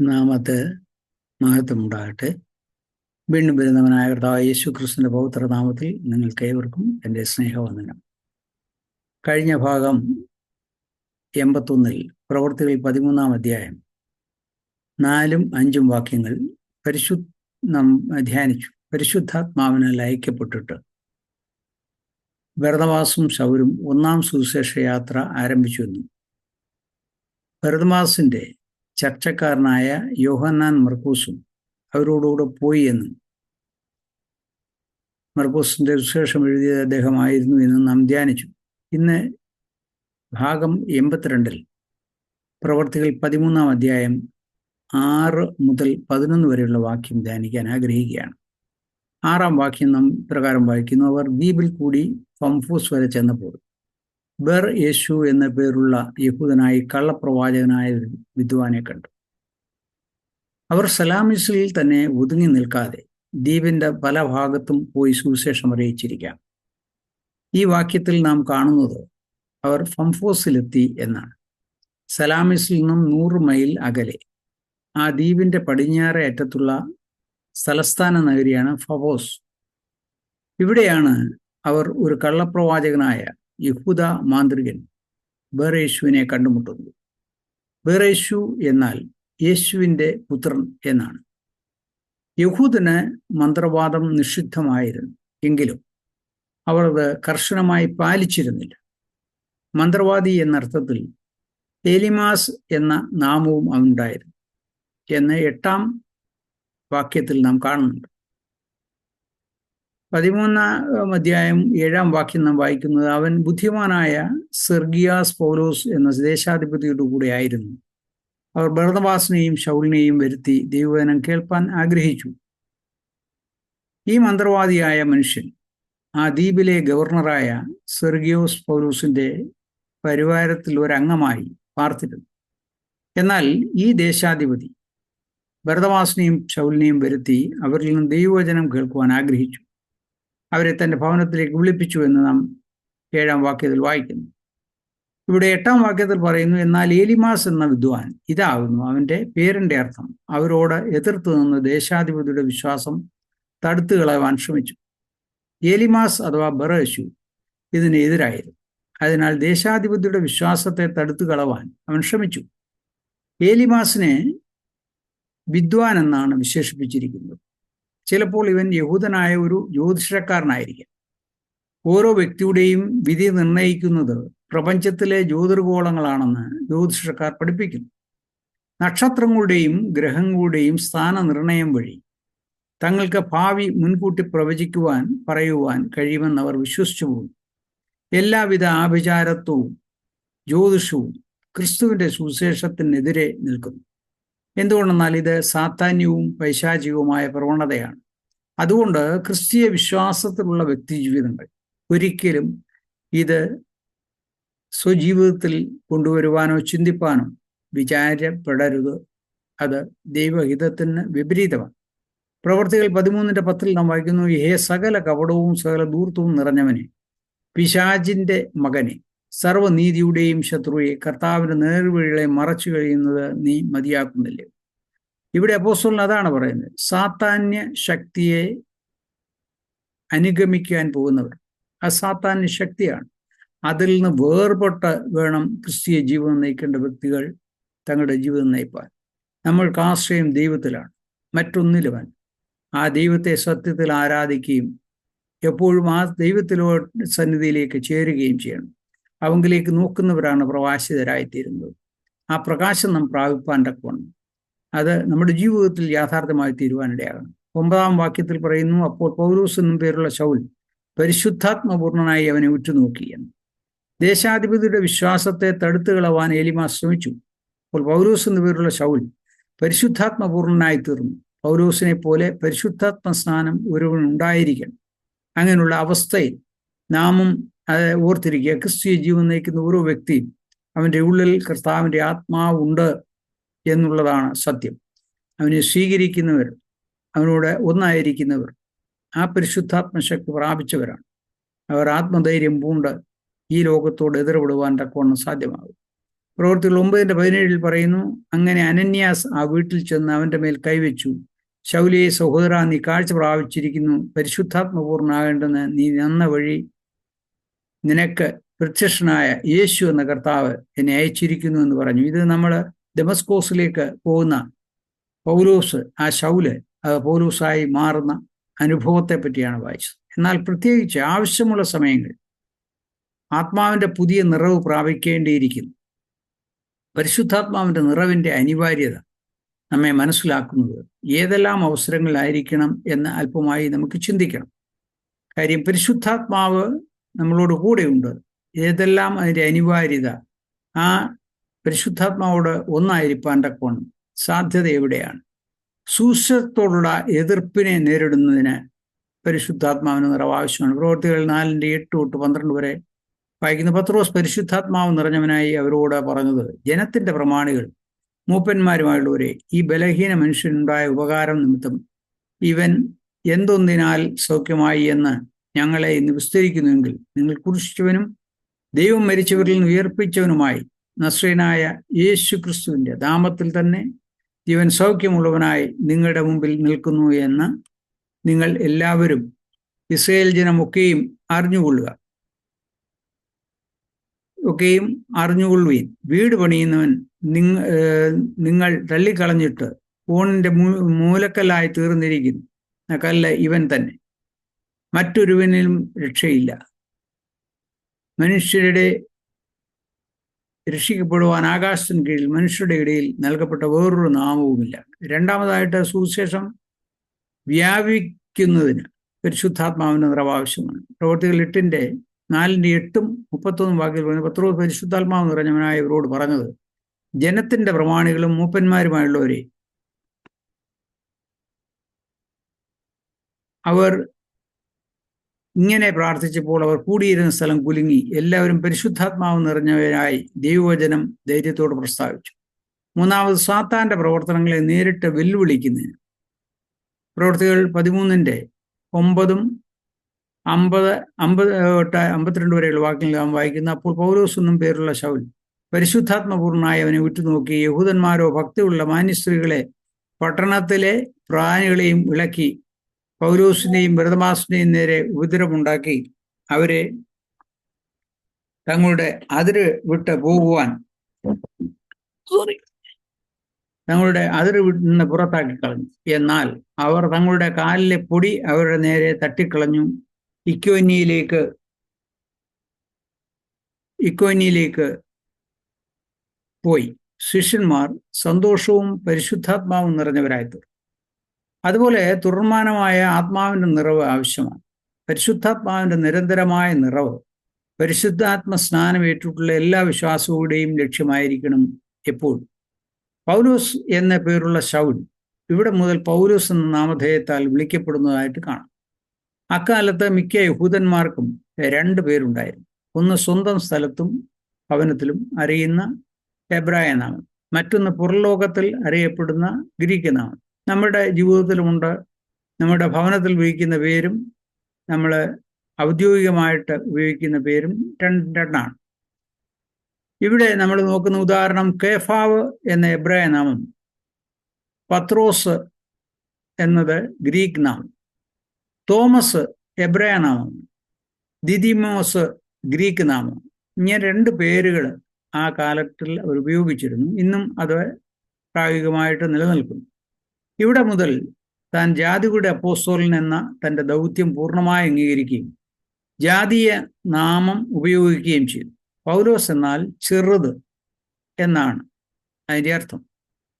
നാമത്തെ മഹത്വമുണ്ടാകട്ടെ. വീണ്ടും വരുന്നവനായ കർത്താവ് യേശു ക്രിസ്തുവിന്റെ പൗത്രനാമത്തിൽ നിങ്ങൾക്ക് ഏവർക്കും എന്റെ സ്നേഹവന്ദനം. കഴിഞ്ഞ ഭാഗം എൺപത്തൊന്നിൽ പ്രവൃത്തികൾ പതിമൂന്നാം അധ്യായം നാലും അഞ്ചും വാക്യങ്ങൾ പരിശു നാം ധ്യാനിച്ചു. പരിശുദ്ധാത്മാവിനാൽ അയക്കപ്പെട്ടിട്ട് ഭരതവാസും ശൗരും ഒന്നാം സുവിശേഷ യാത്ര ആരംഭിച്ചു എന്നും. ഭരതമാസിന്റെ ചർച്ചക്കാരനായ യോഹന്നാൻ മർക്കൂസും അവരോടുകൂടെ പോയി എന്നും മർക്കൂസിന്റെ വിശേഷം എഴുതിയ അദ്ദേഹമായിരുന്നു എന്ന് നാം ധ്യാനിച്ചു. ഇന്ന് ഭാഗം എൺപത്തിരണ്ടിൽ പ്രവർത്തികൾ പതിമൂന്നാം അധ്യായം ആറ് മുതൽ പതിനൊന്ന് വരെയുള്ള വാക്യം ധ്യാനിക്കാൻ ആഗ്രഹിക്കുകയാണ്. ആറാം വാക്യം നാം പ്രകാരം വായിക്കുന്നു. അവർ ദ്വീപിൽ കൂടി ഫംഫൂസ് വരെ ചെന്നപ്പോൾ ബർ യേശു എന്ന പേരുള്ള യഹൂദനായി കള്ളപ്രവാചകനായ വിദ്വാനെ കണ്ടു. അവർ സലാമിസിൽ തന്നെ ഒതുങ്ങി നിൽക്കാതെ ദ്വീപിന്റെ പല ഭാഗത്തും പോയി സുവിശേഷം അറിയിച്ചിരിക്കാം ഈ വാക്യത്തിൽ നാം കാണുന്നത് അവർ ഫംഫോസിലെത്തി എന്നാണ്. സലാമിസിൽ നിന്നും നൂറ് മൈൽ അകലെ ആ ദ്വീപിന്റെ പടിഞ്ഞാറെ അറ്റത്തുള്ള സ്ഥലസ്ഥാന നഗരിയാണ് ഫവോസ് ഇവിടെയാണ് അവർ ഒരു കള്ളപ്രവാചകനായ യഹൂദ മാന്ത്രികൻ ബേറേശുവിനെ കണ്ടുമുട്ടുന്നു. ബേറേശു എന്നാൽ യേശുവിന്റെ പുത്രൻ എന്നാണ്. യഹൂദന് മന്ത്രവാദം നിഷിദ്ധമായിരുന്നു. എങ്കിലും അവർ അത് കർശനമായി പാലിച്ചിരുന്നില്ല. മന്ത്രവാദി എന്നർത്ഥത്തിൽ എലിമാസ് എന്ന നാമവും അവനുണ്ടായിരുന്നു എന്ന് എട്ടാം വാക്യത്തിൽ നാം കാണുന്നുണ്ട്. പതിമൂന്നാം അധ്യായം ഏഴാം വാക്യം നാം വായിക്കുന്നത് അവൻ ബുദ്ധിമാനായ സെർഗിയാസ് പൗലോസ് എന്ന ദേശാധിപതിയുടെ കൂടെ ആയിരുന്നു. അവർ ഭരതവാസിനെയും ശൗലിനെയും വരുത്തി ദൈവവചനം കേൾപ്പാൻ ആഗ്രഹിച്ചു. ഈ മന്ത്രവാദിയായ മനുഷ്യൻ ആ ദ്വീപിലെ ഗവർണറായ സെർഗിയോസ് പൗലോസിന്റെ പരിവാരത്തിൽ ഒരംഗമായി പാർത്തിരുന്നു. എന്നാൽ ഈ ദേശാധിപതി ഭരതവാസിനെയും ശൗലിനെയും വരുത്തി അവരിൽ നിന്ന് ദൈവവചനം കേൾക്കുവാൻ ആഗ്രഹിച്ചു. അവരെ തന്റെ ഭവനത്തിലേക്ക് വിളിപ്പിച്ചു എന്ന് നാം ഏഴാം വാക്യത്തിൽ വായിക്കുന്നു. ഇവിടെ എട്ടാം വാക്യത്തിൽ പറയുന്നു എന്നാൽ ഏലിമാസ് എന്ന വിദ്വാൻ ഇതാകുന്നു അവന്റെ പേരിന്റെ അർത്ഥം. അവരോട് എതിർത്ത് നിന്ന് ദേശാധിപതിയുടെ വിശ്വാസം തടുത്തു കളയുവാൻ ശ്രമിച്ചു. ഏലിമാസ് അഥവാ ബറേശു ഇതിനെതിരായിരുന്നു അതിനാൽ ദേശാധിപതിയുടെ വിശ്വാസത്തെ തടുത്തു കളവാൻ അവൻ ശ്രമിച്ചു. ഏലിമാസിനെ വിദ്വാൻ എന്നാണ് വിശേഷിപ്പിച്ചിരിക്കുന്നത്. ചിലപ്പോൾ ഇവൻ യഹൂദനായ ഒരു ജ്യോതിഷക്കാരനായിരിക്കാം. ഓരോ വ്യക്തിയുടെയും വിധി നിർണയിക്കുന്നത് പ്രപഞ്ചത്തിലെ ജ്യോതിർഗോളങ്ങളാണെന്ന് ജ്യോതിഷക്കാർ പഠിപ്പിക്കുന്നു. നക്ഷത്രങ്ങളുടെയും ഗ്രഹങ്ങളുടെയും സ്ഥാന നിർണയം വഴി തങ്ങൾക്ക് ഭാവി മുൻകൂട്ടി പ്രവചിക്കുവാൻ പറയുവാൻ കഴിയുമെന്ന് അവർ വിശ്വസിച്ചു പോകുന്നു. എല്ലാവിധ ആഭിചാരത്വവും ജ്യോതിഷവും ക്രിസ്തുവിന്റെ സുവിശേഷത്തിനെതിരെ നിൽക്കുന്നു. എന്തുകൊണ്ടെന്നാൽ ഇത് സാത്താന്യവും പൈശാചികവുമായ പ്രവണതയാണ്. അതുകൊണ്ട് ക്രിസ്തീയ വിശ്വാസത്തിലുള്ള വ്യക്തി ജീവിതങ്ങൾ ഒരിക്കലും ഇത് സ്വജീവിതത്തിൽ കൊണ്ടുവരുവാനോ ചിന്തിപ്പാനോ വിചാരപ്പെടരുത്. അത് ദൈവഹിതത്തിന് വിപരീതമാണ്. പ്രവർത്തികൾ പതിമൂന്നിന്റെ പത്തിൽ നാം വായിക്കുന്നു ഹേ സകല കപടവും സകല ദൂർത്തവും നിറഞ്ഞവനെ പിശാജിന്റെ മകനെ. സർവനീതിയുടെയും ശത്രുയെ കർത്താവിന്റെ നേർവഴികളെ മറച്ചു കഴിയുന്നത് നീ മതിയാക്കുന്നില്ലേ. ഇവിടെ അപ്പോസ്റ്റലിന് അതാണ് പറയുന്നത്. സാത്താന്യ ശക്തിയെ അനുഗമിക്കാൻ പോകുന്നവർ. ആ സാത്താന്യ ശക്തിയാണ്. അതിൽ നിന്ന് വേർപെട്ട് വേണം ക്രിസ്തീയ ജീവിതം നയിക്കേണ്ട വ്യക്തികൾ തങ്ങളുടെ ജീവിതം നയിപ്പാൻ. നമ്മൾക്ക് ആശ്രയം ദൈവത്തിലാണ്. മറ്റൊന്നിലുവൻ ആ ദൈവത്തെ സത്യത്തിൽ ആരാധിക്കുകയും എപ്പോഴും ആ ദൈവത്തിലോ സന്നിധിയിലേക്ക് ചേരുകയും ചെയ്യണം. അവങ്കിലേക്ക് നോക്കുന്നവരാണ് പ്രവാസിതരായിത്തീരുന്നത് ആ പ്രകാശം നാം പ്രാപിപ്പാൻ തക്കവണ്ണം അത് നമ്മുടെ ജീവിതത്തിൽ യാഥാർത്ഥ്യമായി തീരുവാനിടയാകണം. ഒമ്പതാം വാക്യത്തിൽ പറയുന്നു അപ്പോൾ പൗരൂസ് എന്നും പേരുള്ള ശൗൽ പരിശുദ്ധാത്മപൂർണനായി അവനെ ഉറ്റുനോക്കി എന്ന് ദേശാധിപതിയുടെ വിശ്വാസത്തെ തടുത്തു കളവാൻ എലിമ ശ്രമിച്ചു. അപ്പോൾ പൗരൂസ് എന്നു പേരുള്ള ശൗൽ പരിശുദ്ധാത്മപൂർണനായി തീർന്നു പൗരൂസിനെ പോലെ പരിശുദ്ധാത്മ സ്നാനം ഒരുവൻ ഉണ്ടായിരിക്കണം അങ്ങനെയുള്ള അവസ്ഥയിൽ നാമും ഓർത്തിരിക്കുക. ക്രിസ്തീയ ജീവൻ നയിക്കുന്ന ഓരോ വ്യക്തിയും അവന്റെ ഉള്ളിൽ കർത്താവിന്റെ ആത്മാവുണ്ട് എന്നുള്ളതാണ് സത്യം. അവനെ സ്വീകരിക്കുന്നവർ അവനോട് ഒന്നായിരിക്കുന്നവർ ആ പരിശുദ്ധാത്മശക്തി പ്രാപിച്ചവരാണ്. അവർ ആത്മധൈര്യം പൂണ്ട് ഈ ലോകത്തോട് എതിർപെടുവാൻ തക്കവണ്ണം സാധ്യമാകും. പ്രവൃത്തികൾ ഒമ്പതിന്റെ പതിനേഴിൽ പറയുന്നു അങ്ങനെ അനന്യാസ് ആ വീട്ടിൽ ചെന്ന് അവന്റെ മേൽ കൈവച്ചു. ശൗലിയെ സഹോദര നീ കാഴ്ച പ്രാപിച്ചിരിക്കുന്നു. പരിശുദ്ധാത്മപൂർണാകേണ്ടെന്ന് നീ നന്ന വഴി നിനക്ക് പ്രത്യക്ഷനായ യേശു എന്ന കർത്താവ് എന്നെ അയച്ചിരിക്കുന്നു എന്ന് പറഞ്ഞു. ഇത് നമ്മൾ ഡെമസ്കോസിലേക്ക് പോകുന്ന പൗലോസ് ആ ശൗൽ പൗലോസായി മാറുന്ന അനുഭവത്തെ പറ്റിയാണ് വായിച്ചത്. എന്നാൽ പ്രത്യേകിച്ച് ആവശ്യമുള്ള സമയങ്ങൾ ആത്മാവിന്റെ പുതിയ നിറവ് പ്രാപിക്കേണ്ടിയിരിക്കുന്നു. പരിശുദ്ധാത്മാവിന്റെ നിറവിന്റെ അനിവാര്യത നമ്മെ മനസ്സിലാക്കുന്നത് ഏതെല്ലാം അവസരങ്ങളിലായിരിക്കണം എന്ന് അല്പമായി നമുക്ക് ചിന്തിക്കണം. കാര്യം പരിശുദ്ധാത്മാവ് നമ്മളോട് കൂടെയുണ്ട്. ഏതെല്ലാം അതിന്റെ അനിവാര്യത? ആ പരിശുദ്ധാത്മാവോട് ഒന്നായിരിക്കാൻ തക്കോണം സാധ്യത എവിടെയാണ്? സൂക്ഷ്മത്തോടുള്ള എതിർപ്പിനെ നേരിടുന്നതിന് പരിശുദ്ധാത്മാവിന് നിറവ് ആവശ്യമാണ്. പ്രവൃത്തികൾ നാലിന്റെ എട്ട് തൊട്ട് പന്ത്രണ്ട് വരെ വായിക്കുന്ന. പത്രോസ് പരിശുദ്ധാത്മാവ് നിറഞ്ഞവനായി അവരോട് പറഞ്ഞത് ജനത്തിന്റെ പ്രമാണികൾ മൂപ്പന്മാരുമായുള്ളവരെ. ഈ ബലഹീന മനുഷ്യനുണ്ടായ ഉപകാരം നിമിത്തം ഇവൻ എന്തൊന്നിനാൽ സൗഖ്യമായി എന്ന് ഞങ്ങളെ ഇന്ന് വിസ്തരിക്കുന്നുവെങ്കിൽ നിങ്ങൾ കുറിച്ചവനും ദൈവം മരിച്ചവരിൽ നിന്ന് ഉയർപ്പിച്ചവനുമായി നസ്രീനായ യേശു ക്രിസ്തുവിന്റെ നാമത്തിൽ തന്നെ ജീവൻ സൗഖ്യമുള്ളവനായി നിങ്ങളുടെ മുമ്പിൽ നിൽക്കുന്നു എന്ന് നിങ്ങൾ എല്ലാവരും ഇസ്രയേൽ ജനമൊക്കെയും അറിഞ്ഞുകൊള്ളുക. ഒക്കെയും അറിഞ്ഞുകൊള്ളുവീൻ. വീട് പണിയുന്നവൻ നിങ്ങ നിങ്ങൾ തള്ളിക്കളഞ്ഞിട്ട് ഫോണിന്റെ മൂലക്കല്ലായി തീർന്നിരിക്കുന്നു. കല്ല് ഇവൻ തന്നെ. മറ്റൊരുവനിലും രക്ഷയില്ല. മനുഷ്യരുടെ രക്ഷിക്കപ്പെടുവാൻ ആകാശത്തിന് കീഴിൽ മനുഷ്യരുടെ ഇടയിൽ നൽകപ്പെട്ട വേറൊരു നാമവുമില്ല. രണ്ടാമതായിട്ട് സുവിശേഷം വ്യാപിക്കുന്നതിന് പരിശുദ്ധാത്മാവിന് നിറവ് ആവശ്യമാണ്. പ്രവർത്തികൾ എട്ടിന്റെ നാലിന്റെ എട്ടും മുപ്പത്തൊന്നും വാക്കിൽ പറഞ്ഞ പത്രോ പരിശുദ്ധാത്മാവ് നിറഞ്ഞവനായ ഇവരോട് പറഞ്ഞത് ജനത്തിന്റെ പ്രമാണികളും മൂപ്പന്മാരുമായുള്ളവരെ അവർ ഇങ്ങനെ പ്രാർത്ഥിച്ചപ്പോൾ അവർ കൂടിയിരുന്ന സ്ഥലം കുലുങ്ങി. എല്ലാവരും പരിശുദ്ധാത്മാവ് നിറഞ്ഞവരായി ദൈവവചനം ധൈര്യത്തോട് പ്രസ്താവിച്ചു. മൂന്നാമത് സാത്താന്റെ പ്രവർത്തനങ്ങളെ നേരിട്ട് വെല്ലുവിളിക്കുന്നതിന്. പ്രവർത്തികൾ പതിമൂന്നിന്റെ ഒമ്പതും അമ്പത് അമ്പത് അമ്പത്തിരണ്ട് വരെയുള്ള വാക്യങ്ങൾ നാം വായിക്കുന്ന. അപ്പോൾ പൗലോസ് എന്നും പേരുള്ള ശൗൽ പരിശുദ്ധാത്മപൂർണമായി അവനെ ഉറ്റുനോക്കി യഹൂദന്മാരോ ഭക്തിയുള്ള മാന്യസ്ത്രീകളെ പട്ടണത്തിലെ പ്രാണികളെയും ഇളക്കി പൗലോസിന്റെയും ഭരതമാസിനെയും നേരെ ഉപദ്രവമുണ്ടാക്കി അവരെ തങ്ങളുടെ അതിര് വിട്ട് പോകുവാൻ സോറി തങ്ങളുടെ അതിര് നിന്ന് പുറത്താക്കി കളഞ്ഞു. എന്നാൽ അവർ തങ്ങളുടെ കാലിലെ പൊടി അവരുടെ നേരെ തട്ടിക്കളഞ്ഞു. ഇക്കോനിയിലേക്ക് ഇക്കോനിയിലേക്ക് പോയി. ശിഷ്യന്മാർ സന്തോഷവും പരിശുദ്ധാത്മാവും നിറഞ്ഞവരായി തീർന്നു അതുപോലെ തുടർമാനമായ ആത്മാവിന്റെ നിറവ് ആവശ്യമാണ്. പരിശുദ്ധാത്മാവിന്റെ നിരന്തരമായ നിറവ് പരിശുദ്ധാത്മ സ്നാനം ഏറ്റിട്ടുള്ള എല്ലാ വിശ്വാസവുടെയും ലക്ഷ്യമായിരിക്കണം എപ്പോഴും പൗലോസ് എന്ന പേരുള്ള ശൗൽ ഇവിടെ മുതൽ പൗലോസ് എന്ന നാമധേയത്താൽ വിളിക്കപ്പെടുന്നതായിട്ട് കാണാം. അക്കാലത്ത് മിക്ക യഹൂദന്മാർക്കും രണ്ട് പേരുണ്ടായിരുന്നു. ഒന്ന് സ്വന്തം സ്ഥലത്തും ഭവനത്തിലും അറിയുന്ന എബ്രായ നാമം മറ്റൊന്ന് പുറലോകത്തിൽ അറിയപ്പെടുന്ന ഗ്രീക്ക് നാമം. നമ്മുടെ ജീവിതത്തിലുമുണ്ട്. നമ്മുടെ ഭവനത്തിൽ ഉപയോഗിക്കുന്ന പേരും നമ്മൾ ഔദ്യോഗികമായിട്ട് ഉപയോഗിക്കുന്ന പേരും രണ്ട് രണ്ടാണ്. ഇവിടെ നമ്മൾ നോക്കുന്ന ഉദാഹരണം കേഫാവ് എന്ന എബ്രായ നാമം. പത്രോസ് എന്നത് ഗ്രീക്ക് നാമം. തോമസ് എബ്രായ നാമം. ദിദിമോസ് ഗ്രീക്ക് നാമം. ഇങ്ങനെ രണ്ട് പേരുകൾ ആ കാലത്തിൽ അവർ ഉപയോഗിച്ചിരുന്നു. ഇന്നും അത് പ്രായോഗികമായിട്ട് നിലനിൽക്കുന്നു. ഇവിടെ മുതൽ താൻ ജാതികളുടെ അപ്പോസ്തോലൻ എന്ന തന്റെ ദൗത്യം പൂർണമായി അംഗീകരിക്കുകയും ജാതീയ നാമം ഉപയോഗിക്കുകയും ചെയ്തു. പൗലോസ് എന്നാൽ ചെറുത് എന്നാണ് അതിന്റെ അർത്ഥം.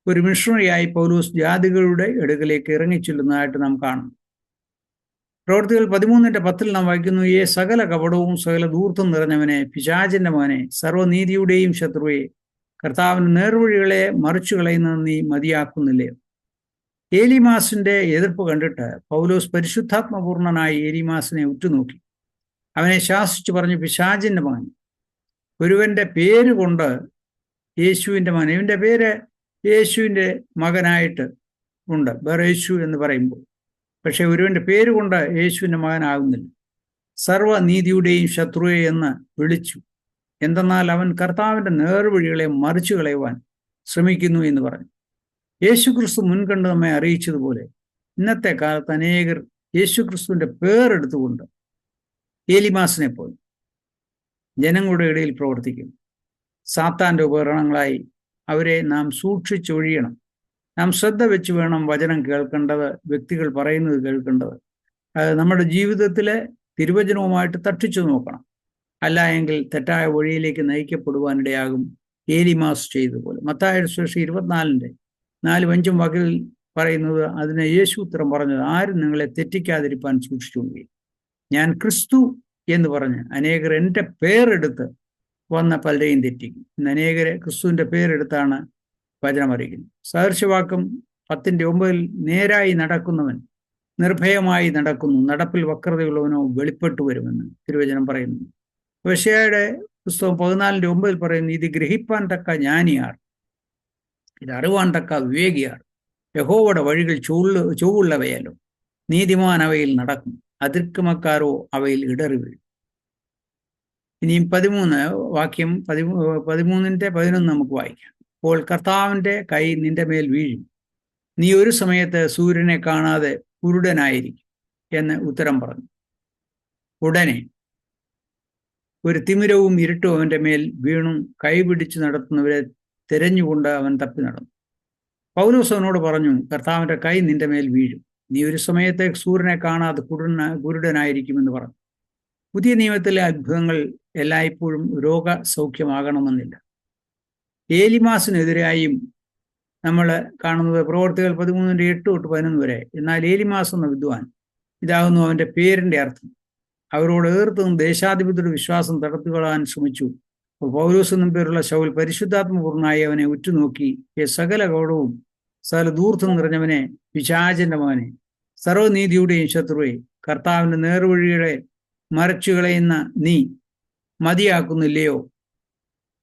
ഒരു മിഷണറിയായി പൗലോസ് ജാതികളുടെ എടുക്കലേക്ക് ഇറങ്ങിച്ചെല്ലുന്നതായിട്ട് നാം കാണും പ്രവർത്തികൾ പതിമൂന്നിന്റെ പത്തിൽ നാം വായിക്കുന്നു ഏ സകല കപടവും സകല ദൂർത്തും നിറഞ്ഞവനെ പിശാചിന്റെ മകനെ സർവനീതിയുടെയും ശത്രുവെ കർത്താവിന് നേർവഴികളെ മറിച്ചു കളയുന്നത് നീ മതിയാക്കുന്നില്ലയോ? ഏലിമാസിന്റെ എതിർപ്പ് കണ്ടിട്ട് പൗലോസ് പരിശുദ്ധാത്മപൂർണനായി ഏലിമാസിനെ ഉറ്റുനോക്കി. അവനെ ശാസിച്ചു പറഞ്ഞു പിശാചിന്റെ മകൻ. ഒരുവന്റെ പേര് കൊണ്ട് യേശുവിന്റെ മകൻ. ഇവന്റെ പേര് യേശുവിന്റെ മകനായിട്ട് ഉണ്ട്. ബറേശു എന്ന് പറയുമ്പോൾ. പക്ഷെ ഒരുവന്റെ പേര് കൊണ്ട് യേശുവിന്റെ മകനാകുന്നില്ല. സർവനീതിയുടെയും ശത്രുവെ എന്ന് വിളിച്ചു. എന്തെന്നാൽ അവൻ കർത്താവിന്റെ നേർവഴികളെ മറിച്ചു കളയുവാൻ ശ്രമിക്കുന്നു എന്ന് പറഞ്ഞു. യേശുക്രിസ്തു മുൻകണ്ട് നമ്മെ അറിയിച്ചതുപോലെ ഇന്നത്തെ കാലത്ത് അനേകർ യേശുക്രിസ്തുവിന്റെ പേരെടുത്തുകൊണ്ട് ഏലിമാസിനെ പോയി ജനങ്ങളുടെ ഇടയിൽ പ്രവർത്തിക്കും. സാത്താന്റെ ഉപകരണങ്ങളായി അവരെ നാം സൂക്ഷിച്ചൊഴിയണം. നാം ശ്രദ്ധ വെച്ച് വേണം വചനം കേൾക്കേണ്ടത് വ്യക്തികൾ പറയുന്നത് കേൾക്കേണ്ടത്. നമ്മുടെ ജീവിതത്തിലെ തിരുവചനവുമായിട്ട് തട്ടിച്ചു നോക്കണം. അല്ല എങ്കിൽ തെറ്റായ വഴിയിലേക്ക് നയിക്കപ്പെടുവാനിടയാകും. ഏലിമാസ് ചെയ്തതുപോലെ. മത്തായ സുരക്ഷ ഇരുപത്തിനാലിന്റെ നാലും അഞ്ചും വകിൽ പറയുന്നത് അതിന് യേശു ഉത്തരം പറഞ്ഞത് ആരും നിങ്ങളെ തെറ്റിക്കാതിരിക്കാൻ സൂക്ഷിച്ചുകൊണ്ടേ ഞാൻ ക്രിസ്തു എന്ന് പറഞ്ഞ് അനേകർ എന്റെ പേരെടുത്ത് വന്ന പലരെയും തെറ്റിക്കും. ഇന്ന് അനേകരെ ക്രിസ്തുവിന്റെ പേരെടുത്താണ് വചനം അറിയിക്കുന്നത്. സഹർഷവാക്കം പത്തിന്റെ ഒമ്പതിൽ നേരായി നടക്കുന്നവൻ നിർഭയമായി നടക്കുന്നു. നടപ്പിൽ വക്രതയുള്ളവനോ വെളിപ്പെട്ടു വരുമെന്ന് തിരുവചനം പറയുന്നു. വിഷയയുടെ പുസ്തകം പതിനാലിന്റെ ഒമ്പതിൽ പറയുന്നു ഇത് ഗ്രഹിപ്പാൻ തക്ക ജ്ഞാനിയാർ ഇത് അറിവാൻ തക്ക വിവേകിയാർ. യഹോവയുടെ വഴികൾ ചൂള്ള ചൊവ്വുള്ളവയല്ലോ നീതിമാൻ അവയിൽ നടക്കും. അതിർക്കുമക്കാരോ അവയിൽ ഇടറി വീഴും. ഇനിയും പതിമൂന്ന് വാക്യം പതിമൂ പതിമൂന്നിന്റെ പതിനൊന്ന് നമുക്ക് വായിക്കാം. അപ്പോൾ കർത്താവിന്റെ കൈ നിന്റെ മേൽ വീഴും. നീ ഒരു സമയത്ത് സൂര്യനെ കാണാതെ കുരുടനായിരിക്കും എന്ന് ഉത്തരം പറഞ്ഞു. ഉടനെ ഒരു തിമിരവും ഇരുട്ടും അവന്റെ മേൽ വീണും കൈപിടിച്ചു നടത്തുന്നവരെ തിരഞ്ഞുകൊണ്ട് അവൻ തപ്പി നടന്നു. പൗലോസ് അവനോട് പറഞ്ഞു കർത്താവിന്റെ കൈ നിന്റെ മേൽ വീഴും. നീ ഒരു സമയത്തെ സൂര്യനെ കാണാതെ കുരുടന കുരുടനായിരിക്കുമെന്ന് പറഞ്ഞു. പുതിയ നിയമത്തിലെ അത്ഭുതങ്ങൾ എല്ലായ്പ്പോഴും രോഗസൗഖ്യമാകണമെന്നില്ല. ഏലിമാസിനെതിരായും നമ്മൾ കാണുന്നത് പ്രവർത്തികൾ പതിമൂന്നിന്റെ എട്ട് തൊട്ട് പതിനൊന്ന് വരെ. എന്നാൽ ഏലിമാസ് എന്ന വിദ്വാൻ ഇതാകുന്നു അവന്റെ പേരിന്റെ അർത്ഥം. അവരോട് ഏർത്തും ദേശാധിപതിയുടെ വിശ്വാസം തടത്തുകളാൻ ശ്രമിച്ചു. പൗരൂസ് എന്നും പേരുള്ള ശൗൽ പരിശുദ്ധാത്മപൂർണായി അവനെ ഉറ്റുനോക്കി സകല ഗൗഡവും സകല ദൂർത്തും നിറഞ്ഞവനെ പിശാചന്റെ മകനെ. സർവനീതിയുടെയും ശത്രുവെ കർത്താവിന്റെ നേർവഴികളെ മറച്ചു കളയുന്ന നീ മതിയാക്കുന്നില്ലയോ?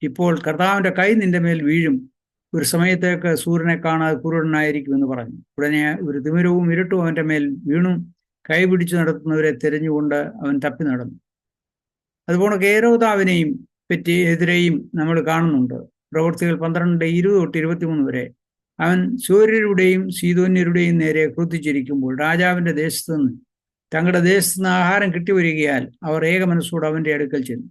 ഇപ്പോൾ കർത്താവിന്റെ കൈ നിന്റെ മേൽ വീഴും. ഒരു സമയത്തേക്ക് സൂര്യനെ കാണാതെ കുരുടനായിരിക്കും എന്ന് പറഞ്ഞു. ഉടനെ ഒരു തിമിരവും ഇരുട്ടും അവന്റെ മേൽ വീണു കൈപിടിച്ചു നടത്തുന്നവരെ തിരഞ്ഞുകൊണ്ട് അവൻ തപ്പി നടന്നു. അതുപോലെ കേരോതാവിനെയും പറ്റി എതിരെയും നമ്മൾ കാണുന്നുണ്ട്. പ്രവൃത്തികൾ പന്ത്രണ്ട് ഇരുപത് തൊട്ട് ഇരുപത്തിമൂന്ന് വരെ. അവൻ സൂര്യരുടെയും സീതോന്യരുടെയും നേരെ ക്രൂത്തിച്ചിരിക്കുമ്പോൾ രാജാവിന്റെ ദേശത്ത് നിന്ന് തങ്ങളുടെ ദേശത്ത് നിന്ന് ആഹാരം കിട്ടി വരികയാൽ അവർ ഏക മനസ്സോട് അവന്റെ അടുക്കൽ ചെന്നു.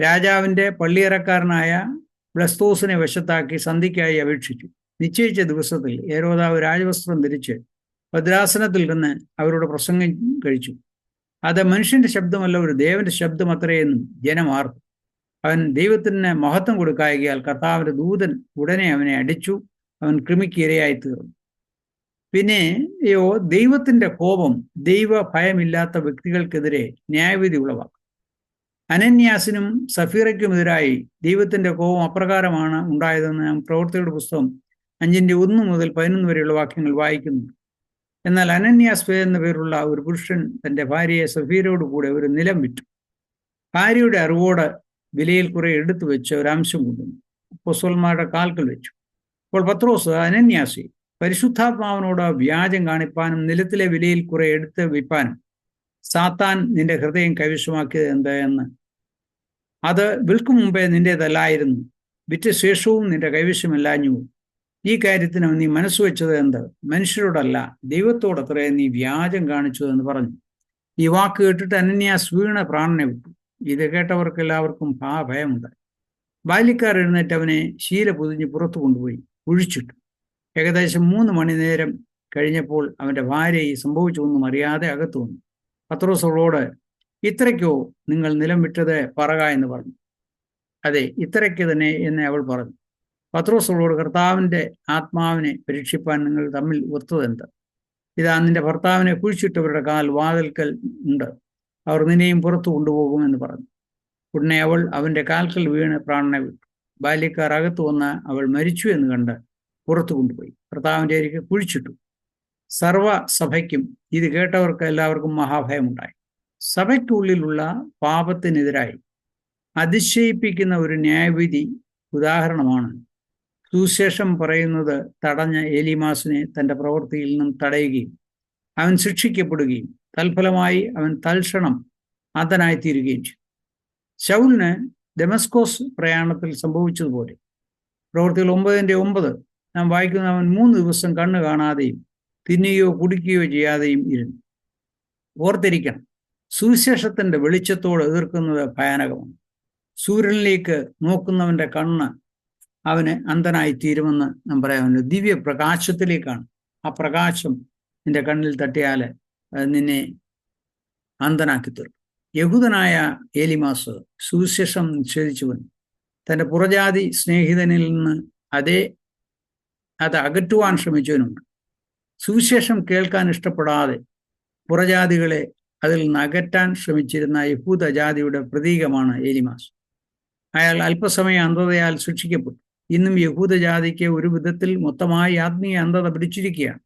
രാജാവിന്റെ പള്ളിയറക്കാരനായ ബ്ലസ്തോസിനെ വശത്താക്കി സന്ധിക്കായി അപേക്ഷിച്ചു. നിശ്ചയിച്ച ദിവസത്തിൽ ഏരോദാവ് രാജവസ്ത്രം ധരിച്ച് ഭദ്രാസനത്തിൽ നിന്ന് അവരോട് പ്രസംഗം കഴിച്ചു. അത് മനുഷ്യന്റെ ശബ്ദമല്ല ഒരു ദേവന്റെ ശബ്ദം അത്രയെന്നും ജനം ആർത്തു. അവൻ ദൈവത്തിന് മഹത്വം കൊടുക്കായകയാൽ കർത്താവിന്റെ ദൂതൻ ഉടനെ അവനെ അടിച്ചു. അവൻ കൃമിക്കിരയായി തീർന്നു പിന്നെ യോ ദൈവത്തിന്റെ കോപം ദൈവ ഭയമില്ലാത്ത വ്യക്തികൾക്കെതിരെ ന്യായവിധി ഉളവാക്കും. അനന്യാസിനും സഫീറയ്ക്കുമെതിരായി ദൈവത്തിന്റെ കോപം അപ്രകാരമാണ് ഉണ്ടായതെന്ന് നാം പ്രവർത്തകരുടെ പുസ്തകം അഞ്ചിന്റെ ഒന്ന് മുതൽ പതിനൊന്ന് വരെയുള്ള വാക്യങ്ങൾ വായിക്കുന്നു. എന്നാൽ അനന്യാസ് എന്ന പേരുള്ള ഒരു പുരുഷൻ തന്റെ ഭാര്യയെ സഫീരയോട് കൂടെ ഒരു നിലം വിറ്റു. ഭാര്യയുടെ അറിവോട് വിലയിൽ കുറെ എടുത്തു വെച്ച് അംശം കൊണ്ടുവന്നു പൊസോൽമാരുടെ കാൽക്കൽ വെച്ചു. അപ്പോൾ പത്രോസ് അനന്യാസി പരിശുദ്ധാത്മാവിനോട് വ്യാജം കാണിപ്പാനും നിലത്തിലെ വിലയിൽ കുറെ എടുത്ത് വിൽപ്പാനും സാത്താൻ നിന്റെ ഹൃദയം കൈവശമാക്കിയത് എന്താ എന്ന്. അത് വിൽക്കും മുമ്പേ നിന്റേതല്ലായിരുന്നു. വിറ്റ ശേഷവും നിന്റെ കൈവശമല്ലാഞ്ഞു. ഈ കാര്യത്തിന് നീ മനസ്സ് വെച്ചത് എന്ത്? മനുഷ്യരോടല്ല. ദൈവത്തോടത്രേ നീ വ്യാജം കാണിച്ചു എന്ന് പറഞ്ഞു. ഈ വാക്ക് കേട്ടിട്ട് അനന്യാസ് വീണ പ്രാണനെ വിട്ടു. ഇത് കേട്ടവർക്ക് എല്ലാവർക്കും ആ ഭയമുണ്ടായി. ബാല്യക്കാർ എഴുന്നേറ്റ് അവനെ ശീല പൊതിഞ്ഞ് പുറത്തു കൊണ്ടുപോയി കുഴിച്ചിട്ടു. ഏകദേശം മൂന്ന് മണി നേരം കഴിഞ്ഞപ്പോൾ അവന്റെ ഭാര്യ ഈ സംഭവിച്ചൊന്നും അറിയാതെ അകത്തു വന്നു. പത്രോസോളോട് ഇത്രയ്ക്കോ നിങ്ങൾ നിലം വിട്ടത് പറക എന്ന് പറഞ്ഞു. അതെ ഇത്രയ്ക്ക് തന്നെ എന്ന് അവൾ പറഞ്ഞു. പത്രോസോളോട് കർത്താവിന്റെ ആത്മാവിനെ പരീക്ഷിപ്പാൻ നിങ്ങൾ തമ്മിൽ ഒത്തതെന്ത് ഇതാ നിന്റെ ഭർത്താവിനെ കുഴിച്ചിട്ടവരുടെ കാൽ വാതിൽക്കൽ ഉണ്ട്. അവർ നിന്നെയും പുറത്തു കൊണ്ടുപോകുമെന്ന് പറഞ്ഞു. ഉടനെ അവൾ അവന്റെ കാൽക്കൽ വീണ് പ്രാണനെ വിട്ടു. ബാല്യക്കാർ അകത്തു വന്ന അവൾ മരിച്ചു എന്ന് കണ്ട് പുറത്തു കൊണ്ടുപോയി. ഭർത്താവിന്റെ അരികെ കുഴിച്ചിട്ടു. സർവ സഭയ്ക്കും ഇത് കേട്ടവർക്ക് എല്ലാവർക്കും മഹാഭയമുണ്ടായി. സഭയ്ക്കുള്ളിലുള്ള പാപത്തിനെതിരായി അതിശയിപ്പിക്കുന്ന ഒരു ന്യായവിധി ഉദാഹരണമാണ്. സുശേഷം പറയുന്നത് തടഞ്ഞ എലിമാസിനെ തന്റെ പ്രവൃത്തിയിൽ നിന്നും തടയുകയും അവൻ ശിക്ഷിക്കപ്പെടുകയും തൽഫലമായി അവൻ തൽക്ഷണം അന്ധനായിത്തീരുകയും ചെയ്തു. ശൗലിന് ഡെമസ്കോസ് പ്രയാണത്തിൽ സംഭവിച്ചതുപോലെ പ്രവൃത്തികൾ ഒമ്പതിന്റെ ഒമ്പത് നാം വായിക്കുന്ന അവൻ മൂന്ന് ദിവസം കണ്ണ് കാണാതെയും തിന്നുകയോ കുടിക്കുകയോ ചെയ്യാതെയും ഇരുന്നു. ഓർത്തിരിക്കണം സുവിശേഷത്തിന്റെ വെളിച്ചത്തോട് എതിർക്കുന്നത് ഭയാനകമാണ്. സൂര്യനിലേക്ക് നോക്കുന്നവന്റെ കണ്ണ് അവന് അന്ധനായി തീരുമെന്ന് നാം പറയാമല്ലോ ദിവ്യ പ്രകാശത്തിലേക്കാണ് ആ പ്രകാശം നിന്റെ കണ്ണിൽ തട്ടിയാൽ നിന്നെ അന്ധനാക്കി തീർക്കും യഹൂദനായ ഏലിമാസ് സുവിശേഷം നിഷേധിച്ചവൻ തന്റെ പുറജാതി സ്നേഹിതനിൽ നിന്ന് അതേ അത് അകറ്റുവാൻ ശ്രമിച്ചവനുണ്ട്. സുവിശേഷം കേൾക്കാൻ ഇഷ്ടപ്പെടാതെ പുറജാതികളെ അതിൽ നിന്ന് അകറ്റാൻ ശ്രമിച്ചിരുന്ന യഹൂദ ജാതിയുടെ പ്രതീകമാണ് ഏലിമാസ്. അയാൾ അല്പസമയ അന്ധതയാൽ ശിക്ഷിക്കപ്പെട്ടു ഇന്നും യഹൂദ ജാതിക്ക് ഒരു വിധത്തിൽ മൊത്തമായി ആത്മീയ അന്ധത പിടിച്ചിരിക്കുകയാണ്.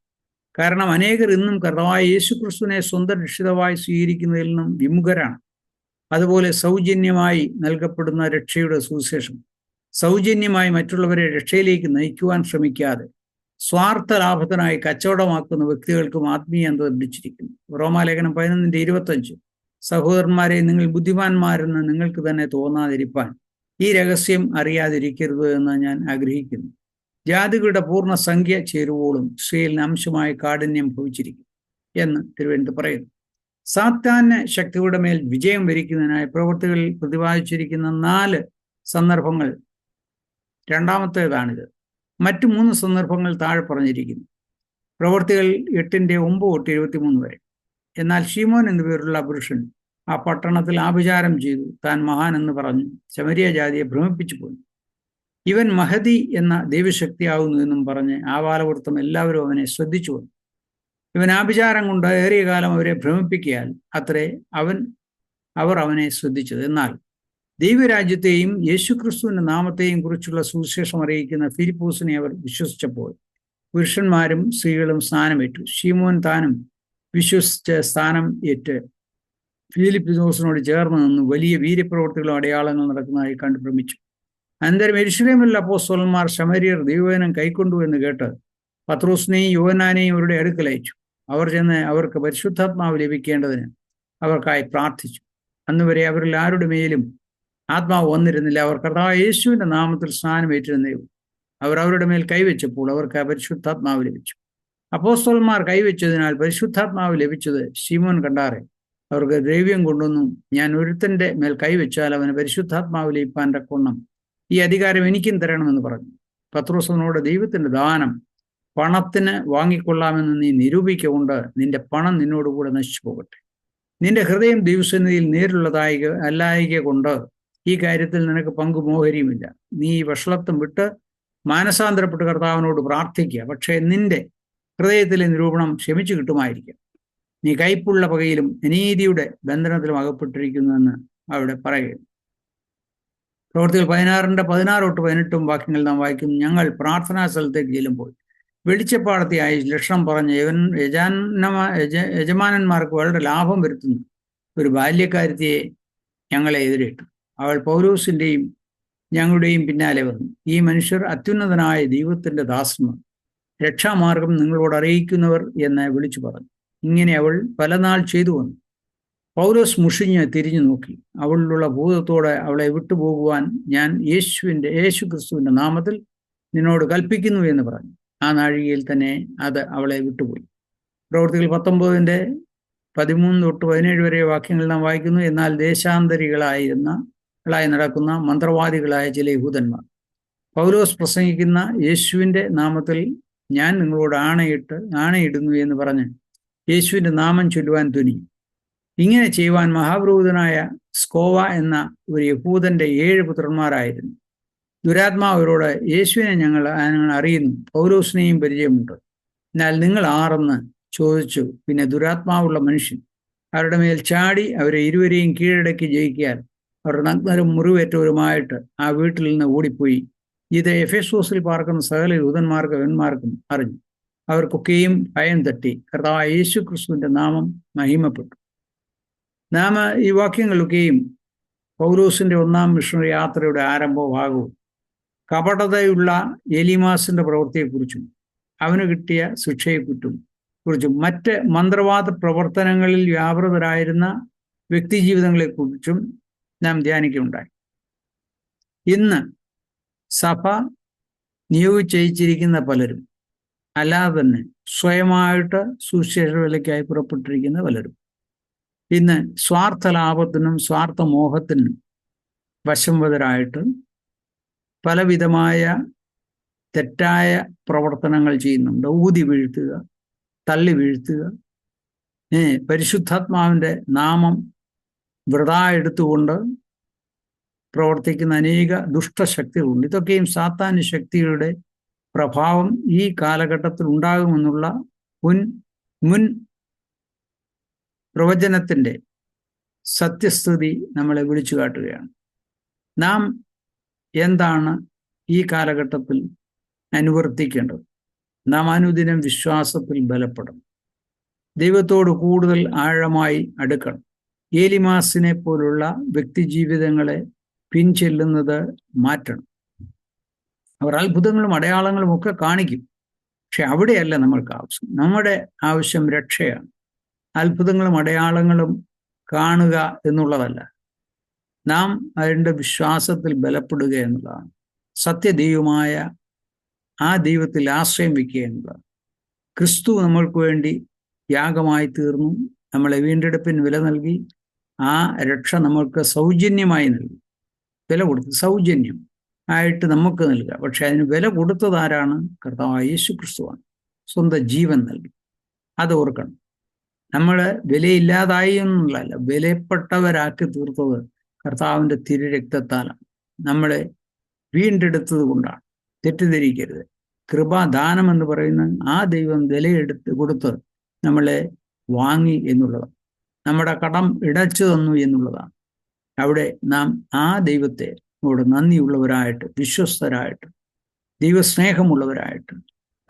കാരണം അനേകർ ഇന്നും കർത്താവായ യേശുക്രിസ്തുവിനെ സ്വന്തം രക്ഷിതമായി സ്വീകരിക്കുന്നതിൽ നിന്നും വിമുഖരാണ്. അതുപോലെ സൗജന്യമായി നൽകപ്പെടുന്ന രക്ഷയുടെ സുവിശേഷം. സൗജന്യമായി മറ്റുള്ളവരെ രക്ഷയിലേക്ക് നയിക്കുവാൻ ശ്രമിക്കാതെ സ്വാർത്ഥ ലാഭത്തിനായി കച്ചവടമാക്കുന്ന വ്യക്തികൾക്കും ആത്മീയ ലഭിച്ചിരിക്കുന്നു. റോമാലേഖനം പതിനൊന്നിന്റെ ഇരുപത്തഞ്ച്. സഹോദരന്മാരെ നിങ്ങൾ ബുദ്ധിമാന്മാരെന്ന് നിങ്ങൾക്ക് തന്നെ തോന്നാതിരിപ്പാൻ ഈ രഹസ്യം അറിയാതിരിക്കരുത് എന്ന് ഞാൻ ആഗ്രഹിക്കുന്നു. ജാതികളുടെ പൂർണ സംഖ്യ ചേരുവോളും സ്ത്രീയിൽ അംശമായ കാഠിന്യം ഭവിച്ചിരിക്കും എന്ന് തിരുവനന്തപുരത്ത് പറയുന്നു. സാത്താന്യ ശക്തികളുടെ മേൽ വിജയം വരിക്കുന്നതിനായി പ്രവൃത്തികളിൽ പ്രതിപാദിച്ചിരിക്കുന്ന നാല് സന്ദർഭങ്ങൾ. രണ്ടാമത്തേതാണിത്. മറ്റു മൂന്ന് സന്ദർഭങ്ങൾ താഴെ പറഞ്ഞിരിക്കുന്നു. പ്രവൃത്തികൾ എട്ടിന്റെ ഒമ്പത് തൊട്ട് എഴുപത്തിമൂന്ന് വരെ. എന്നാൽ ഷീമോൻ എന്നു പേരുള്ള പുരുഷൻ ആ പട്ടണത്തിൽ ആഭിചാരം ചെയ്തു. താൻ മഹാൻ എന്ന് പറഞ്ഞു. ശമരിയ ജാതിയെ ഭ്രമിപ്പിച്ചു പോയി. ഇവൻ മഹതി എന്ന ദൈവശക്തിയാവുന്നു എന്നും പറഞ്ഞ് ആവാലവൃത്തം എല്ലാവരും അവനെ ശ്രദ്ധിച്ചു വന്നു. ഇവൻ ആഭിചാരം കൊണ്ട് ഏറിയ കാലം അവരെ ഭ്രമിപ്പിക്കിയാൽ അത്രേ അവൻ അവർ അവനെ ശ്രദ്ധിച്ചത്. എന്നാൽ ദൈവരാജ്യത്തെയും യേശുക്രിസ്തുവിന്റെ നാമത്തെയും കുറിച്ചുള്ള സുവിശേഷം അറിയിക്കുന്ന ഫിലിപ്പൂസിനെ അവർ വിശ്വസിച്ചപ്പോൾ പുരുഷന്മാരും സ്ത്രീകളും സ്ഥാനമേറ്റു. ഷീമോൻ താനും വിശ്വസിച്ച സ്ഥാനം ഏറ്റ്. ഫിലിപ്പിനോസിനോട് ചേർന്ന് നിന്ന് വലിയ വീര്യപ്രവർത്തികളും അടയാളങ്ങൾ നടക്കുന്നതായി കണ്ടു ഭ്രമിച്ചു. അനന്തരം എരിശിലേമിലുള്ള അപ്പോസ്തോലന്മാർ ശമരിയർ ദൈവവചനം കൈക്കൊണ്ടു എന്ന് കേട്ട് പത്രോസിനെയും യുവനാനെയും അവരുടെ അടുക്കൽ അയച്ചു. അവർ ചെന്ന് അവർക്ക് പരിശുദ്ധാത്മാവ് ലഭിക്കേണ്ടതിന് അവർക്കായി പ്രാർത്ഥിച്ചു. അന്നുവരെ അവരിൽ ആരുടെ മേലും ആത്മാവ് വന്നിരുന്നില്ല. അവർ കർത്താവ് യേശുവിന്റെ നാമത്തിൽ സ്നാനം ഏറ്റിരുന്നേ അവർ അവരുടെ മേൽ കൈവച്ചപ്പോൾ അവർക്ക് പരിശുദ്ധാത്മാവ് ലഭിച്ചു. അപ്പോസ്തോലന്മാർ കൈവച്ചതിനാൽ പരിശുദ്ധാത്മാവ് ലഭിച്ചത് ശീമോൻ കണ്ടാറെ. അവർക്ക് ദ്രവ്യം കൊണ്ടൊന്നും ഞാൻ ഒരുത്തന്റെ മേൽ കൈവച്ചാൽ അവന് പരിശുദ്ധാത്മാവ് ലഭിപ്പാന്റെ കൊണ്ണം ഈ അധികാരം എനിക്കും തരണമെന്ന് പറഞ്ഞു. പത്രോസവനോട് ദൈവത്തിന്റെ ദാനം പണത്തിന് വാങ്ങിക്കൊള്ളാമെന്ന് നീ നിരൂപിക്കൊണ്ട് നിന്റെ പണം നിന്നോടുകൂടെ നശിച്ചു പോകട്ടെ നിന്റെ ഹൃദയം ദൈവസന്നിധിയിൽ നേരിലുള്ളതായി അല്ലായിക കൊണ്ട് ഈ കാര്യത്തിൽ നിനക്ക് പങ്കു മോഹരിയുമില്ല. നീ ഈ വഷളത്വം വിട്ട് മാനസാന്തരപ്പെട്ട് കർത്താവിനോട് പ്രാർത്ഥിക്കുക. പക്ഷേ നിന്റെ ഹൃദയത്തിലെ നിരൂപണം ക്ഷമിച്ചു കിട്ടുമായിരിക്കാം. നീ കയ്പുള്ള പകയിലും അനീതിയുടെ ബന്ധനത്തിലും അകപ്പെട്ടിരിക്കുന്നുവെന്ന് അവിടെ പറയുന്നു. പ്രവൃത്തികൾ പതിനാറിന്റെ പതിനാറ് തൊട്ട് പതിനെട്ടും വാക്യങ്ങൾ നാം വായിക്കും ഞങ്ങൾ പ്രാർത്ഥനാ സ്ഥലത്തേക്ക് ചെല്ലുമ്പോൾ വെളിച്ചപ്പാടത്തെയായി ലക്ഷണം പറഞ്ഞ് യവൻ യജാനമ യജ യജമാനന്മാർക്ക് വളരെ ലാഭം വരുത്തുന്നു. ഒരു ബാല്യക്കാരത്തിയെ ഞങ്ങളെ എതിരിട്ടു. അവൾ പൗരൂസിന്റെയും ഞങ്ങളുടെയും പിന്നാലെ വന്നു. ഈ മനുഷ്യർ അത്യുന്നതനായ ദൈവത്തിന്റെ ദാസന്മാർ. രക്ഷാമാർഗം നിങ്ങളോട് അറിയിക്കുന്നവർ എന്ന് വിളിച്ചു പറഞ്ഞു. ഇങ്ങനെ അവൾ പലനാൾ ചെയ്തു വന്നു. പൗലോസ് മുഷിഞ്ഞ് തിരിഞ്ഞു നോക്കി. അവളിലുള്ള ഭൂതത്തോടെ അവളെ വിട്ടുപോകുവാൻ ഞാൻ യേശുവിന്റെ യേശു ക്രിസ്തുവിന്റെ നാമത്തിൽ നിന്നോട് കൽപ്പിക്കുന്നു എന്ന് പറഞ്ഞു. ആ നാഴികയിൽ തന്നെ അത് അവളെ വിട്ടുപോയി. പ്രവൃത്തികൾ പത്തൊമ്പതിന്റെ പതിമൂന്ന് തൊട്ട് പതിനേഴ് വരെ വാക്യങ്ങൾ നാം വായിക്കുന്നു. എന്നാൽ ദേശാന്തരികളായിരുന്ന ളായി നടക്കുന്ന മന്ത്രവാദികളായ ചില യഹൂദന്മാർ പൗലോസ് പ്രസംഗിക്കുന്ന യേശുവിന്റെ നാമത്തിൽ ഞാൻ നിങ്ങളോട് ആണയിട്ട് ആണയിടുന്നു എന്ന് പറഞ്ഞ് യേശുവിന്റെ നാമം ചൊല്ലുവാൻ തുനി ഇങ്ങനെ ചെയ്യുവാൻ മഹാപ്രഭൂതനായ സ്കോവ എന്ന ഒരു യഹൂദന്റെ ഏഴ് പുത്രന്മാരായിരുന്നു. ദുരാത്മാവരോട് യേശുവിനെ ഞങ്ങൾ ഞങ്ങൾ അറിയുന്നു. പൗലോസിനെയും പരിചയമുണ്ട്. എന്നാൽ നിങ്ങൾ ആറെന്ന് ചോദിച്ചു. പിന്നെ ദുരാത്മാവുള്ള മനുഷ്യൻ. അവരുടെ മേൽ ചാടി അവരെ ഇരുവരെയും കീഴടക്കി ജയിക്കാൻ അവർ നഗ്നരും മുറിവേറ്റവരുമായിട്ട് ആ വീട്ടിൽ നിന്ന് ഓടിപ്പോയി. ഇത് എഫേസോസിൽ പാർക്കുന്ന സകല യൂതന്മാർക്കും യവന്മാർക്കും അറിഞ്ഞു. അവർക്കൊക്കെയും ഭയം തട്ടി. കർത്താവ് യേശു ക്രിസ്തുവിന്റെ നാമം മഹിമപ്പെട്ടു. നാം ഈ വാക്യങ്ങളൊക്കെയും പൗലോസിന്റെ ഒന്നാം മിഷണറി യാത്രയുടെ ആരംഭ കപടതയുള്ള എലിമാസിന്റെ പ്രവൃത്തിയെക്കുറിച്ചും അവന് കിട്ടിയ ശിക്ഷയെക്കുറിച്ചും കുറിച്ചും മറ്റ് മന്ത്രവാദ പ്രവർത്തനങ്ങളിൽ വ്യാപൃതരായിരുന്ന വ്യക്തിജീവിതങ്ങളെക്കുറിച്ചും നാം ധ്യാനിക്കുകയുണ്ടായി. ഇന്ന് സഭ നിയോഗിച്ചയച്ചിരിക്കുന്ന പലരും അല്ലാതെ തന്നെ സ്വയമായിട്ട് സുശേഷ വിലയ്ക്കായി പുറപ്പെട്ടിരിക്കുന്ന പലരും ഇന്ന് സ്വാർത്ഥ ലാഭത്തിനും സ്വാർത്ഥ മോഹത്തിനും വശംവതരായിട്ട് പലവിധമായ തെറ്റായ പ്രവർത്തനങ്ങൾ ചെയ്യുന്നുണ്ട്. ഊതി വീഴ്ത്തുക തള്ളി വീഴ്ത്തുക. ഏ പരിശുദ്ധാത്മാവിന്റെ നാമം വൃതാ എടുത്തുകൊണ്ട് പ്രവർത്തിക്കുന്ന അനേക ദുഷ്ടശക്തികളുണ്ട്. ഇതൊക്കെയും സാത്താന്യ ശക്തികളുടെ പ്രഭാവം ഈ കാലഘട്ടത്തിൽ ഉണ്ടാകുമെന്നുള്ള മുൻ മുൻ പ്രവചനത്തിന്റെ സത്യസ്ഥിതി നമ്മളെ വിളിച്ചു കാട്ടുകയാണ്. നാം എന്താണ് ഈ കാലഘട്ടത്തിൽ അനുവർത്തിക്കേണ്ടത്? നാം അനുദിനം വിശ്വാസത്തിൽ ബലപ്പെടണം. ദൈവത്തോട് കൂടുതൽ ആഴമായി അടുക്കണം. ഏലിമാസിനെ പോലുള്ള വ്യക്തിജീവിതങ്ങളെ പിൻചെല്ലുന്നത് മാറ്റണം. അവർ അത്ഭുതങ്ങളും അടയാളങ്ങളും ഒക്കെ കാണിക്കും. പക്ഷെ അവിടെയല്ല നമ്മൾക്ക് ആവശ്യം. നമ്മുടെ ആവശ്യം രക്ഷയാണ്. അത്ഭുതങ്ങളും അടയാളങ്ങളും കാണുക എന്നുള്ളതല്ല. നാം അതിന്റെ വിശ്വാസത്തിൽ ബലപ്പെടുക എന്നുള്ളതാണ്. സത്യദൈവമായ ആ ദൈവത്തിൽ ആശ്രയം വയ്ക്കുക എന്നുള്ളതാണ്. ക്രിസ്തു നമ്മൾക്ക് വേണ്ടി യാഗമായി തീർന്നു. നമ്മളെ വീണ്ടെടുപ്പിന് വില നൽകി. ആ രക്ഷ നമ്മൾക്ക് സൗജന്യമായി നൽകി. വില കൊടുത്തു സൗജന്യം ആയിട്ട് നമുക്ക് നൽകുക. പക്ഷെ അതിന് വില കൊടുത്തതാരാണ് കർത്താവായ യേശു ക്രിസ്തുവാണ് സ്വന്തം ജീവൻ നൽകി. അത് ഓർക്കണം. നമ്മൾ വിലയില്ലാതായി എന്നുള്ളതല്ല വിലപ്പെട്ടവരാക്കി തീർത്തത് കർത്താവിന്റെ തിരുരക്തത്താലാണ് നമ്മളെ വീണ്ടെടുത്തത് കൊണ്ടാണ്. തെറ്റിദ്ധരിക്കരുത്. കൃപാദാനം എന്ന് പറയുന്ന ആ ദൈവം വിലയെടുത്ത് കൊടുത്ത് നമ്മളെ വാങ്ങി എന്നുള്ളതാണ്. നമ്മുടെ കടം ഇടച്ചു തന്നു എന്നുള്ളതാണ്. അവിടെ നാം ആ ദൈവത്തെ ോട് നന്ദിയുള്ളവരായിട്ട് വിശ്വസ്തരായിട്ട് ദൈവസ്നേഹമുള്ളവരായിട്ട്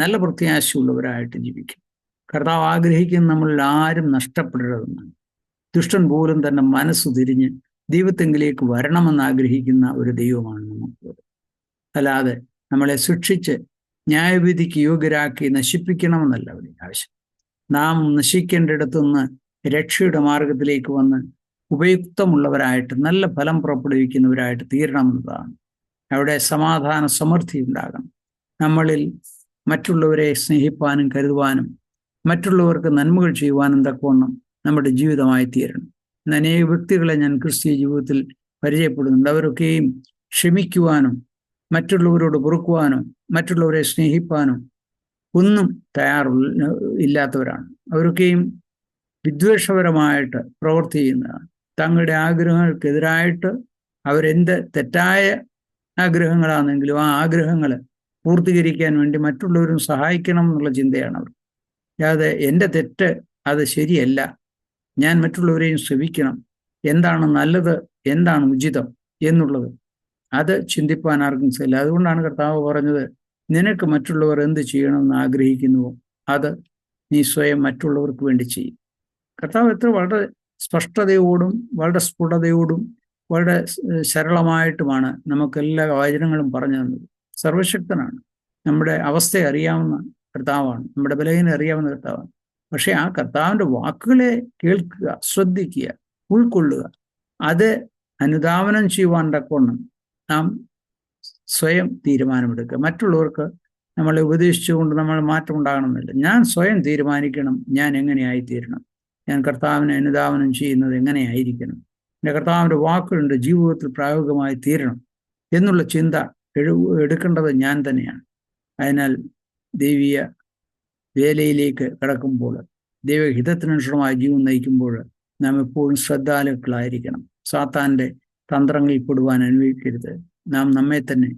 നല്ല പ്രത്യാശയുള്ളവരായിട്ട് ജീവിക്കും. കർത്താവ് ആഗ്രഹിക്കുന്ന നമ്മളിൽ ആരും നഷ്ടപ്പെടരുതെന്നാണ് ദുഷ്ടൻ പോലും തന്നെ മനസ്സ് തിരിഞ്ഞ് ദൈവത്തെങ്കിലേക്ക് വരണമെന്ന് ആഗ്രഹിക്കുന്ന ഒരു ദൈവമാണ് നമുക്ക്. അല്ലാതെ നമ്മളെ ശിക്ഷിച്ച് ന്യായവിധിക്ക് യോഗ്യരാക്കി നശിപ്പിക്കണമെന്നല്ല അവിടെ ആവശ്യം. നാം നശിക്കേണ്ടിടത്തുനിന്ന് രക്ഷയുടെ മാർഗത്തിലേക്ക് വന്ന് ഉപയുക്തമുള്ളവരായിട്ട് നല്ല ഫലം പുറപ്പെടുവിക്കുന്നവരായിട്ട് തീരണമെന്നതാണ് അവിടെ സമാധാന സമൃദ്ധി ഉണ്ടാകണം. നമ്മളിൽ മറ്റുള്ളവരെ സ്നേഹിപ്പാനും കരുതുവാനും മറ്റുള്ളവർക്ക് നന്മകൾ ചെയ്യുവാനും തക്കവണ്ണം നമ്മുടെ ജീവിതമായി തീരണം. അനേക വ്യക്തികളെ ഞാൻ ക്രിസ്തീയ ജീവിതത്തിൽ പരിചയപ്പെടുന്നുണ്ട്. അവരൊക്കെയും ക്ഷമിക്കുവാനും മറ്റുള്ളവരോട് പൊറുക്കുവാനും മറ്റുള്ളവരെ സ്നേഹിപ്പാനും ഒന്നും തയ്യാറുള്ള ഇല്ലാത്തവരാണ്. അവരൊക്കെയും വിദ്വേഷപരമായിട്ട് പ്രവർത്തി ചെയ്യുന്നതാണ്. തങ്ങളുടെ ആഗ്രഹങ്ങൾക്കെതിരായിട്ട് അവരെന്ത് തെറ്റായ ആഗ്രഹങ്ങളാണെങ്കിലും ആ ആഗ്രഹങ്ങൾ പൂർത്തീകരിക്കാൻ വേണ്ടി മറ്റുള്ളവരും സഹായിക്കണം എന്നുള്ള ചിന്തയാണ് അവർ. അല്ലാതെ എന്റെ തെറ്റ് അത് ശരിയല്ല. ഞാൻ മറ്റുള്ളവരെയും ശ്രമിക്കണം എന്താണ് നല്ലത്? എന്താണ് ഉചിതം? എന്നുള്ളത്. അത് ചിന്തിപ്പാൻ ആർക്കും സാധില്ല അതുകൊണ്ടാണ് കർത്താവ് പറഞ്ഞത് നിനക്ക് മറ്റുള്ളവർ എന്ത് ചെയ്യണമെന്ന് ആഗ്രഹിക്കുന്നുവോ അത് നീ സ്വയം മറ്റുള്ളവർക്ക് വേണ്ടി ചെയ്യും. കർത്താവ് എത്ര വളരെ സ്പഷ്ടതയോടും വളരെ സ്ഫുടതയോടും വളരെ സരളമായിട്ടുമാണ് നമുക്കെല്ലാ വചനങ്ങളും പറഞ്ഞു തന്നത്. സർവശക്തനാണ്. നമ്മുടെ അവസ്ഥ അറിയാവുന്ന കർത്താവാണ്. നമ്മുടെ ബലഹീന അറിയാവുന്ന കർത്താവാണ്. പക്ഷെ ആ കർത്താവിന്റെ വാക്കുകളെ കേൾക്കുക ശ്രദ്ധിക്കുക ഉൾക്കൊള്ളുക അത് അനുധാവനം ചെയ്യുവാൻ കൊണ്ട് നാം സ്വയം തീരുമാനമെടുക്കുക. മറ്റുള്ളവർക്ക് നമ്മളെ ഉപദേശിച്ചുകൊണ്ട് നമ്മൾ മാറ്റം ഉണ്ടാകണമെന്നില്ല. ഞാൻ സ്വയം തീരുമാനിക്കണം ഞാൻ എങ്ങനെയായി തീരണം ഞാൻ കർത്താവിനെ അനുധാവനം ചെയ്യുന്നത് എങ്ങനെയായിരിക്കണം? എന്റെ കർത്താവിന്റെ വാക്കുകളുണ്ട് ജീവിതത്തിൽ പ്രായോഗികമായി തീരണം എന്നുള്ള ചിന്ത എടുക്കേണ്ടത് ഞാൻ തന്നെയാണ്. അതിനാൽ ദൈവീയ വേലയിലേക്ക് കടക്കുമ്പോൾ ദൈവഹിതത്തിനനുസൃതമായ ജീവൻ നയിക്കുമ്പോൾ നാം എപ്പോഴും ശ്രദ്ധാലുക്കളായിരിക്കണം. സാത്താന്റെ തന്ത്രങ്ങളിൽ പെടുവാൻ അനുവദിക്കരുത്. നാം നമ്മെ തന്നെ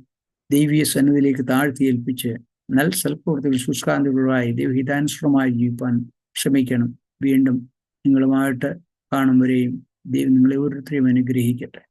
ദൈവീയ സന്നിധിയിലേക്ക് താഴ്ത്തി ഏൽപ്പിച്ച് നൽ സൽപ്രവൃത്തികൾ ശുഷ്കാന്തികളായി ദൈവഹിതാനുസൃതമായി ജീവിക്കാൻ ശ്രമിക്കണം. വീണ്ടും നിങ്ങളുമായിട്ട് കാണും വരെയും ദൈവം നിങ്ങളെ ഓരോരുത്തരെയും അനുഗ്രഹിക്കട്ടെ.